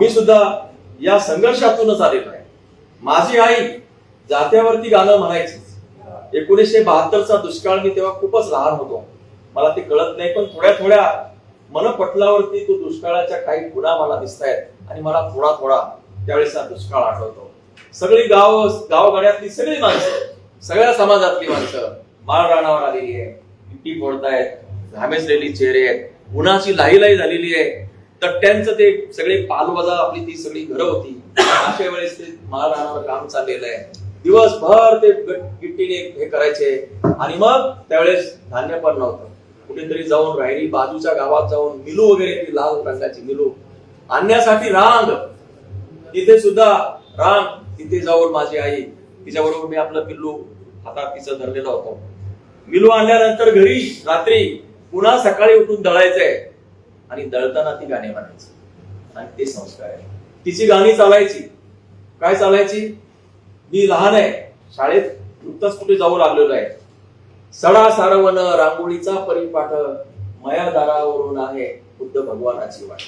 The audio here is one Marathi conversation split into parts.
मी सुद्धा या संघर्षातूनच आलेलो आहे. माझी आई जात्यावरती गाणं म्हणायची. एकोणीसशे बहात्तरचा दुष्काळ मी तेव्हा खूपच लहान होतो. मला ते कळत नाही पण थोड्या थोड्या मनपटलावरती तो दुष्काळाच्या काही गुणा मला दिसत आहेत आणि मला थोडा थोडा त्यावेळेस हा दुष्काळ आठवतो सगळी गाव गावगाड्यातली सगळी माणसं सगळ्या समाजातली माणसं माळ राणावर आलेली आहे इट्टी फोडतायत घामेसलेली चेहरे आहेत उन्हाची लाही लाही झालेली आहे. तट्ट्यांचं ते सगळे पालवजा आपली ती सगळी घरं होती. अशा वेळेस ते माळ राहणार काम चाललेलं आहे. दिवसभर ते गिट्टीने हे करायचे. आणि मग त्यावेळेस धान्य पण नव्हतं. कुठेतरी जाऊन राहिली बाजूच्या गावात जाऊन मिलू वगैरे ती लाल रंगाची मिलू. आणण्यासाठी रांग. तिथे सुद्धा रांग. तिथे जाऊन माझी आई तिच्याबरोबर मी आपलं पिल्लू हातात तिचं धरलेलं होतं. मिलू आणल्यानंतर घरी रात्री पुन्हा सकाळी उठून दळायचंय. आणि दळताना ती गाणी म्हणायची. आणि ते संस्कार आहे तिची गाणी चालायची. काय चालायची? मी लहान आहे. शाळेत नुकताच कुठे जाऊ लागलेलो आहे. सडा सारवण रांगोळीचा परिपाठ मया दारावरून आहे. बुद्ध भगवानाची वाट.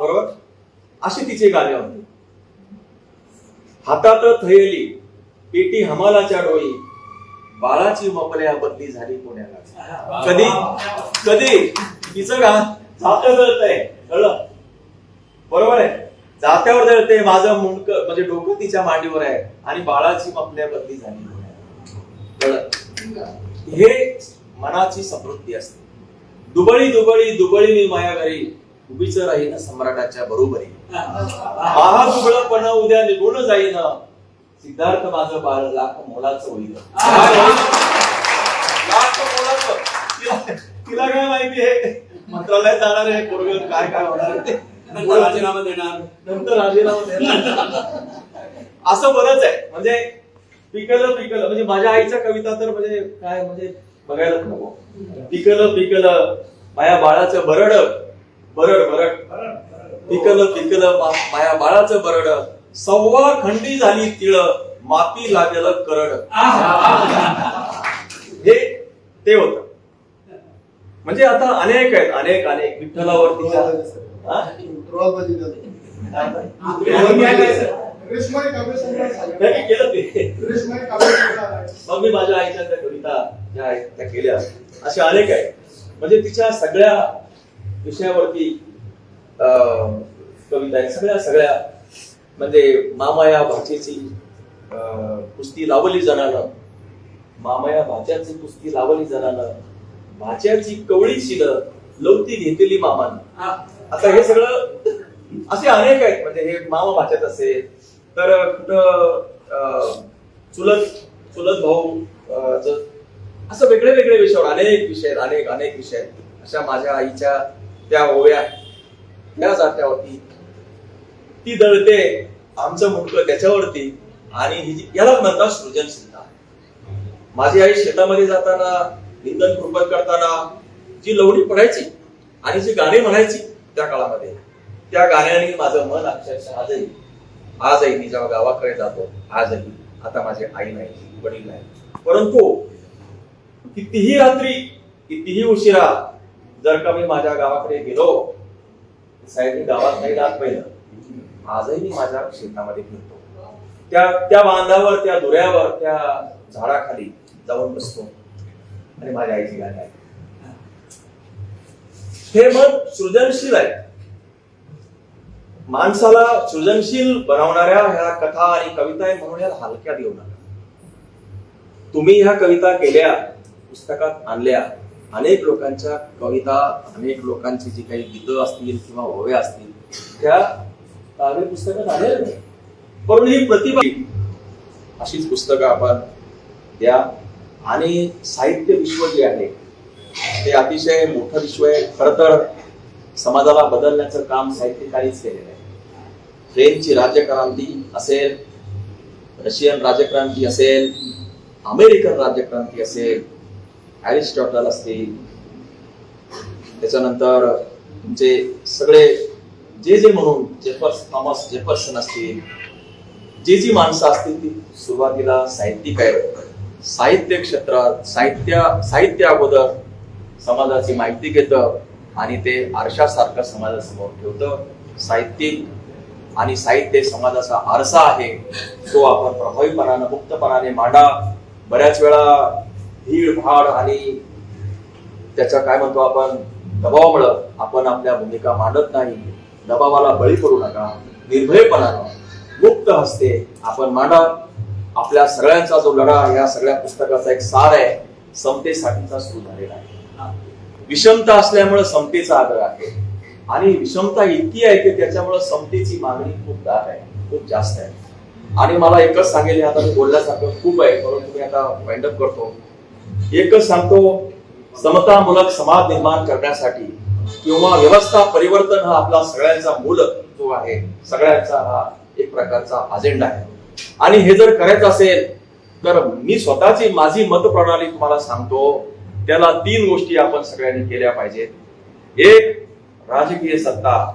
बरोबर? अशी तिचे गाणे होते. हातात थयली पेटी हमालाच्या डोळी बाळाची मपल्या बदली झाली पुण्याला. कधी? कधी? तिचं गा जात्या जळतंय कळलं? बरोबर आहे. जात्यावर जळते माझं मुंडक म्हणजे डोकं तिच्या मांडीवर आहे. आणि बाळाची मपल्या बदली झाली कळलं? हे मनाची समृद्धी असते. दुबळी दुबळी दुबळी मी माया घरी. उभीच राहीन सम्राटाच्या बरोबरी. आहा दुबळपण उद्या निघून जाईन. सिद्धार्थ माझं बाळ लाख मोलाचं होईल. लाख मोलाचं. तिला- काय माहिती आहे? मंत्रालयात जाणार आहे पोरग काय काय होणार ते. नंतर राजीनामा देणार. नंतर राजीनामा देणार. असं बरंच आहे. म्हणजे पिकलं पिकलं. म्हणजे माझ्या आईच्या कविता तर म्हणजे काय म्हणजे बघायलाच नको. पिकलं पिकलं. माया बाळाचं बरड. बरड बरड. पिकलं पिकलं. माया बाळाचं बरड. सव्वा खंडी झाली तिळ माती लागेल करड. हे ते होत. म्हणजे आता अनेक आहेत अनेक अनेक विठ्ठलावरती मी केलं ते. मग मी माझ्या आईच्या त्या कविता ज्या आहेत त्या केल्या. अशा अनेक आहेत. म्हणजे तिच्या सगळ्या विषयावरती अं, कविता आहेत. सगळ्या सगळ्या म्हणजे मामाया भाचेची अं, कुस्ती लावली जणानं मामाया भाच्याची कुस्ती लावली जणानं भाच्याची कवळी शिल लवती घेतलेली मामानं. आता हे सगळं असे अनेक आहेत. म्हणजे हे मामा भाच्यात असेल तर कुठं चुलत चुलत भाऊ असं वेगळे वेगळे विषयावर अनेक विषय आहेत अनेक अनेक विषय आहेत. अशा माझ्या आईच्या त्या ओव्या त्या जात्यावरती ती दळते आमचं मुंडकं त्याच्यावरती आणि ही याला म्हणतात सृजनशीलता माझी आई शेतामध्ये जाताना निंदन कृपण करताना जी लवणी पडायची आणि जी गाणी म्हणायची त्या काळामध्ये त्या गाण्याने माझं मन अक्षरशः आजही आजही मी जेव्हा गावाकडे जातो आजही आता माझी आई नाही वडील नाही. परंतु कितीही रात्री कितीही उशिरा जर का मी माझ्या गावाकडे गेलो साहेब मी गावात नाही जात पहिलं. आजही मी माझ्या शेतामध्ये फिरतो. त्या त्या बांधावर त्या दुऱ्यावर त्या झाडाखाली जाऊन बसतो. आणि माझ्या आईची गाणी ऐकतो. हे मन सृजनशील आहे. माणसाला सृजनशील बनवणाऱ्या ह्या कथा आणि कविता आहे म्हणून ह्याला हलक्यात देऊ नका. तुम्ही ह्या कविता केल्या पुस्तकात आणल्या अनेक लोकांच्या कविता अनेक लोकांची जी काही गीतं असतील किंवा ओव्या असतील त्या काव्य पुस्तकात आलेल्या नाही परंतु ही प्रतिभा अशीच पुस्तकं आपण द्या. आणि साहित्य विश्व जे आहे ते अतिशय मोठं विश्व आहे. खर तर समाजाला बदलण्याचं काम साहित्यकारीच केलेलं आहे. फ्रेंचची राज्यक्रांती असेल रशियन राज्यक्रांती असेल अमेरिकन राज्यक्रांती असेल ॲरिस्टॉटल असतील. त्याच्यानंतर तुमचे सगळे जे जे म्हणून जेफर्स थॉमस जेफर्सन असतील जी जी माणसं असतील ती सुरुवातीला साहित्यिक आहेत. साहित्य क्षेत्रात साहित्य साहित्य अगोदर समाजाची माहिती घेतं आणि ते आरशासारखं समाजासमोर ठेवतं. साहित्यिक आणि साहित्य समाजाचा आरसा आहे तो आपण प्रभावीपणानं मुक्तपणाने मांडा. बऱ्याच वेळा भीड भाड आणि त्याच्या काय म्हणतो आपण दबावामुळं आपण आपल्या भूमिका मांडत नाही. दबावाला बळी पडू नका निर्भयपणानं मुक्त हस्ते आपण मांडा आपल्या सगळ्यांचा जो लढा या सगळ्या पुस्तकाचा एक सार आहे. समतेसाठीचा सुरू झालेला आहे. विषमता असल्यामुळे समतेचा आग्रह आहे. आणि विषमता इतकी आहे की त्याच्यामुळे समतेची मागणी खूप दाट आहे खूप जास्त आहे. आणि मला एकच सांगेल हे आता मी बोलण्यासारखं खूप आहे परंतु मी आता वाइंड अप करतो. एकच सांगतो समतामूलक समाज निर्माण करण्यासाठी किंवा व्यवस्था परिवर्तन हा आपला सगळ्यांचा मूल जो आहे सगळ्यांचा हा एक प्रकारचा अजेंडा आहे. आणि हे जर करायचं असेल तर मी स्वतःची माझी मतप्रणाली तुम्हाला सांगतो त्याला तीन गोष्टी आपण सगळ्यांनी केल्या पाहिजेत. एक राजकीय सत्ता.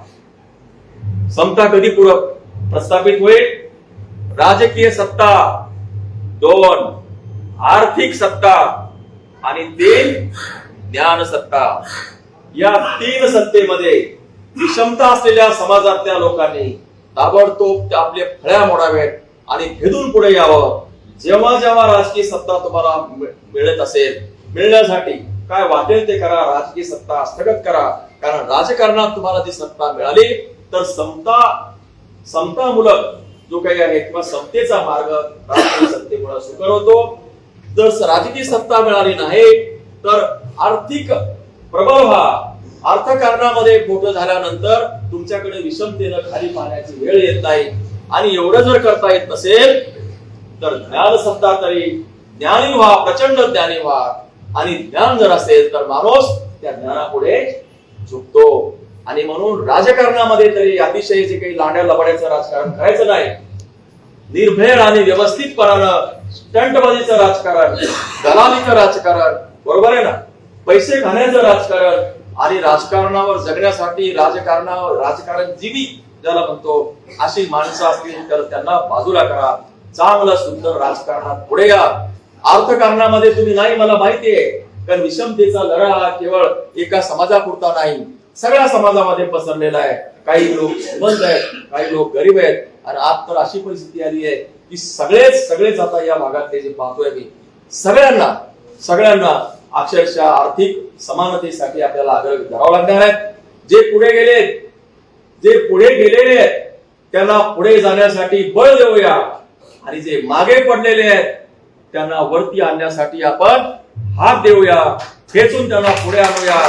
समता कधी प्रस्थापित होईल? राजकीय सत्ता. दोन आर्थिक सत्ता. आणि तीन ज्ञान सत्ता. या तीन सत्तेमध्ये विषमता असलेल्या समाजातल्या लोकांनी ताबडतोब आपले फळ्या मोडावेत आणि भेदून पुढे यावं. जेव्हा जेव्हा राजकीय सत्ता तुम्हाला मिळत असेल मिळण्यासाठी काय वाटेल ते करा राजकीय सत्ता स्थगित करा. कारण राजकारणात तुम्हाला ती सत्ता मिळाली तर समता समतामूलक जो काही आहे किंवा समतेचा मार्ग राजकीय सत्तेमुळे सुकर होतो जर राजकीय सत्ता मिळाली नाही तर आर्थिक प्रभाव हा अर्थकारणामध्ये मोठं झाल्यानंतर तुमच्याकडे विषमतेनं खाली पाहण्याची वेळ येत नाही. आणि एवढं जर करता येत नसेल तर ज्ञान सत्ता तरी ज्ञानी व्हा प्रचंड ज्ञानी व्हा. आणि ज्ञान जर असेल तर माणूस त्या ज्ञानापुढे झुकतो. आणि म्हणून राजकारणामध्ये तरी अतिशय जे काही लांड्या लबाड्याचं राजकारण करायचं नाही. निर्भय आणि व्यवस्थितपणानं स्टंटबाजीचं राजकारण दलालीचं राजकारण बरोबर आहे ना? पैसे घाण्याचं राजकारण. आणि राजकारणावर जगण्यासाठी राजकारणावर राजकारण जीवी ज्याला म्हणतो अशी माणसं असतील तर त्यांना बाजूला करा. चांगलं सुंदर राजकारणात पुढे या. अर्थकारणामध्ये तुम्ही नाही मला माहितीये कारण विषमतेचा लढा हा केवळ एका समाजापुरता नाही सगळ्या समाजामध्ये पसरलेला आहे. काही लोक श्रीमंत आहेत काही लोक गरीब आहेत. आणि आज तर अशी परिस्थिती आली आहे की सगळेच सगळेच आता या भागातले जे पाहतोय मी सगळ्यांना सगळ्यांना अक्षरशः आर्थिक समानतेसाठी आपल्याला आग्रह धरावा लागणार आहे. जे पुढे गेले जे पुढे गेलेले आहेत त्यांना पुढे जाण्यासाठी बळ देऊया. आणि जे मागे पडलेले आहेत त्यांना वरती आणण्यासाठी आपण हात देऊया. खेचून त्यांना पुढे आणूया.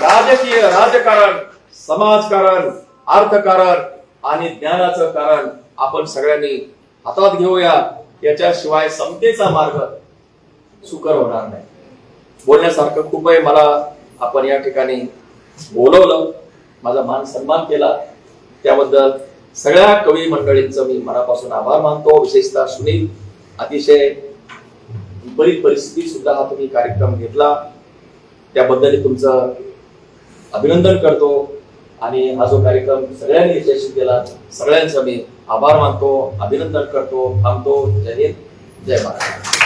राजकीय राजकारण समाजकारण अर्थकारण आणि ज्ञानाचं कारण आपण सगळ्यांनी हातात घेऊया. याच्याशिवाय समतेचा मार्ग सुकर होणार नाही. बोलण्यासारखं खूप आहे मला आपण या ठिकाणी बोलवलं. माझा मान सन्मान केला. त्याबद्दल सगळ्या कवी मंडळींचं मी मनापासून आभार मानतो. विशेषतः सुनील अतिशय विपरीत परिस्थिती सुद्धा हा तुम्ही कार्यक्रम घेतला. त्याबद्दल तुमचं अभिनंदन करतो. आणि हा जो कार्यक्रम सगळ्यांनी यशस्वी केला सगळ्यांचा मी आभार मानतो अभिनंदन करतो थांबतो. जय हिंद जय महाराष्ट्र.